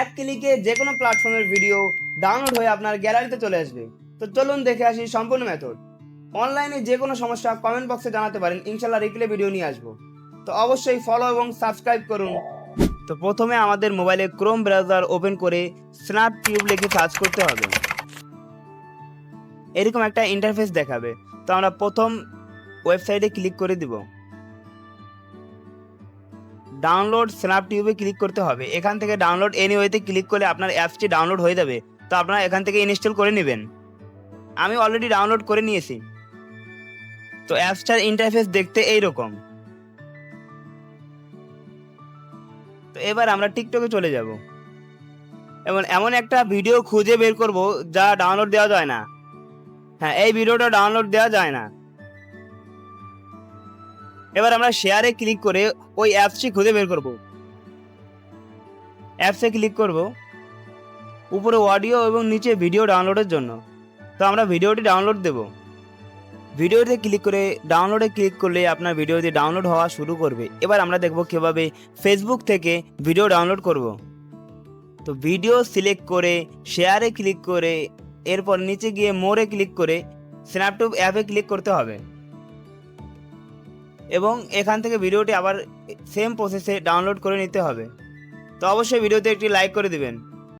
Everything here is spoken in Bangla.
এক ক্লিকে যে কোনো প্ল্যাটফর্মের ভিডিও ডাউনলোড হয়ে আপনার গ্যালারিতে চলে আসবে। তো চলুন দেখে আসি সম্পূর্ণ মেথড অনলাইনে যে কোনো সমস্যা কমেন্ট বক্সে জানাতে পারেন, ইনশাল্লাহ রিপ্লে ভিডিও নিয়ে আসব। তো অবশ্যই ফলো এবং সাবস্ক্রাইব করুন। তো প্রথমে আমাদের মোবাইলে ক্রোম ব্রাউজার ওপেন করে স্ন্যাপ টিউব লিখে সার্চ করতে হবে। এরকম একটা ইন্টারফেস দেখাবে। তো আমরা প্রথম ওয়েবসাইটে ক্লিক করে দিব। ডাউনলোড স্ন্যাপ টিউবে ক্লিক করতে হবে। এখান থেকে ডাউনলোড এনিওয়েতে ক্লিক করলে আপনার অ্যাপসটি ডাউনলোড হয়ে যাবে। তো আপনারা এখান থেকে ইনস্টল করে নেবেন। আমি অলরেডি ডাউনলোড করে নিয়েছি। তো অ্যাপসটার ইন্টারফেস দেখতে এইরকম। তো এবার আমরা টিকটকে চলে যাব। এবং এমন একটা ভিডিও খুঁজে বের করব যা ডাউনলোড দেওয়া যায় না। হ্যাঁ এই ভিডিওটা ডাউনলোড দেওয়া যায় না। এবার আমরা শেয়ারে ক্লিক করে ওই অ্যাপসটি খুঁজে বের করব। অ্যাপসে ক্লিক করব, উপরে অডিও এবং নিচে ভিডিও ডাউনলোডের জন্য। তো আমরা ভিডিওটি ডাউনলোড দেব। ভিডিওতে ক্লিক করে ডাউনলোডে ক্লিক করলে আপনার ভিডিওটি ডাউনলোড হওয়া শুরু করবে। এবার আমরা দেখব কীভাবে ফেসবুক থেকে ভিডিও ডাউনলোড করব। তো ভিডিও সিলেক্ট করে শেয়ারে ক্লিক করে, এরপর নিচে গিয়ে মোরে ক্লিক করে স্ন্যাপটুব অ্যাপে ক্লিক করতে হবে। এবং এখান থেকে ভিডিওটি আবার সেম প্রসেসে ডাউনলোড করে নিতে হবে। তো অবশ্যই ভিডিওতে একটি লাইক করে দিবেন।